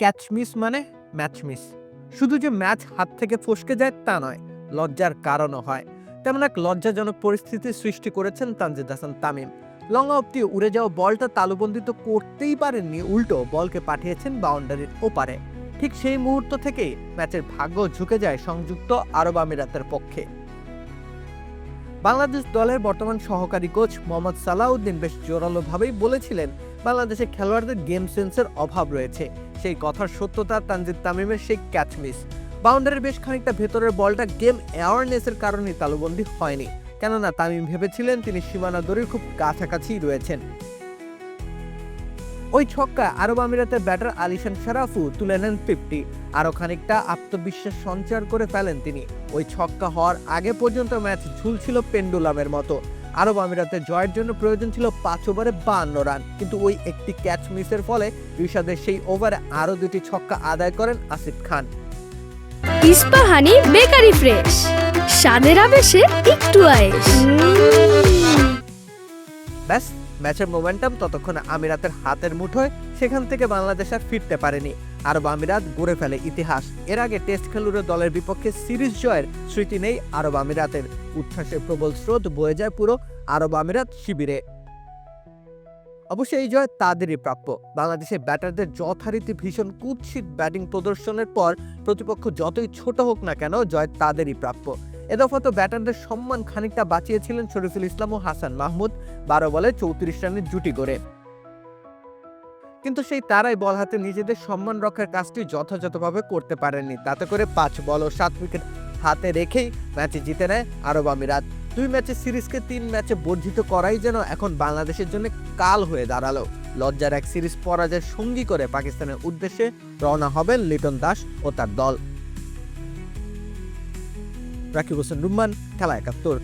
Catch miss মানে match miss শুধু যে ম্যাচ হাত থেকে ফসকে যায় তা নয়, লজ্জার কারণও হয়। তেমন এক লজ্জাজনক পরিস্থিতির সৃষ্টি করেছেন তানজিদ হাসান তামিম। লং অফটি উড়ে যাওয়া বলটা তালুবন্দি তো করতেই পারেননি, উল্টো বলকে পাঠিয়েছেন বাউন্ডারির ওপারে। ঠিক সেই মুহূর্ত থেকেই ম্যাচের ভাগ্য ঝুঁকে যায় সংযুক্ত আরব আমিরাতের পক্ষে। বাংলাদেশ দলের বর্তমান সহকারী কোচ মোহাম্মদ সালাউদ্দিন বেশ জোরালোভাবেই বলেছিলেন, বাংলাদেশের খেলোয়াড়দের গেম সেন্সের অভাব রয়েছে। সেই কথার সত্যতা তানজিদ তামিমের সেই ক্যাচ মিস বাউন্ডারির বেশ খানিকটা ভেতরের বলটা গেম অ্যাওয়ারনেসের কারণে তালুবন্দি হয়নি। কেননা তামিম ভেবেছিলেন তিনি সীমানা দড়ির খুব কাছাকাছি রয়েছেন। ওই ছক্কা আরব আমিরাতের ব্যাটার আলিশান শারাফু তুলে নেন ফিফটি আরও খানিকটা আত্মবিশ্বাস সঞ্চার করে ফেলেন তিনি। ওই ছক্কা হওয়ার আগে পর্যন্ত ম্যাচ ঝুলছিল পেন্ডুলামের মতো। আরব আমিরাতের জয়ের জন্য প্রয়োজন ছিল পাঁচ ওভারে বান্ন রান। কিন্তু ওই একটি ক্যাচ মিসের ফলে ঋষাদের সেই ওভারে আরও দুটি ছক্কা আদায় করেন আসিফ খান। ইস্পাহানি বেকারি ফ্রেশ স্বাদের আবেশে একটু আয়েশ। ব্যাস ম্যাচের মোমেন্টাম ততক্ষণ আমিরাতের হাতের মুঠোয় সেখান থেকে বাংলাদেশ আর ফিরতে পারেনি। আরব আমিরাত গড়ে ফেলে ইতিহাস। এর আগে টেস্ট খেলুড়ে দলের বিপক্ষে সিরিজ জয়ের স্মৃতি নেই আরব আমিরাতের। উচ্ছ্বাসের প্রবল স্রোত বয়ে যায় পুরো আরব আমিরাত শিবিরে। অবশ্য এই জয় তাদেরই প্রাপ্য। বাংলাদেশের ব্যাটারদের যথারীতি ভীষণ কুৎসিত ব্যাটিং প্রদর্শনের পর প্রতিপক্ষ যতই ছোট হোক না কেন জয় তাদেরই প্রাপ্য। এদফা তো ব্যাটারদের সম্মান খানিকটা বাঁচিয়েছিলেন শরীফুল ইসলাম ও হাসান মাহমুদ। বারো বলে চৌত্রিশ রানের জুটি গড়ে। কিন্তু সেই তারাই বল হাতে নিজেদের সম্মান রক্ষার কাজটি যথাযথভাবে করতে পারেননি। তাতে করে পাঁচ বল ও সাত উইকেট হাতে রেখেই ম্যাচে জিতে নেয় আরব আমিরাত। দুই ম্যাচের সিরিজকে তিন ম্যাচে বর্ধিত করাই যেন এখন বাংলাদেশের জন্য কাল হয়ে দাঁড়াল। লজ্জার এক সিরিজ পরাজয়ের সঙ্গী করে পাকিস্তানের উদ্দেশ্যে রওনা হবেন লিটন দাস ও তার দল। রাকিব হোসেন রুম্মান, খেলা একাত্তর।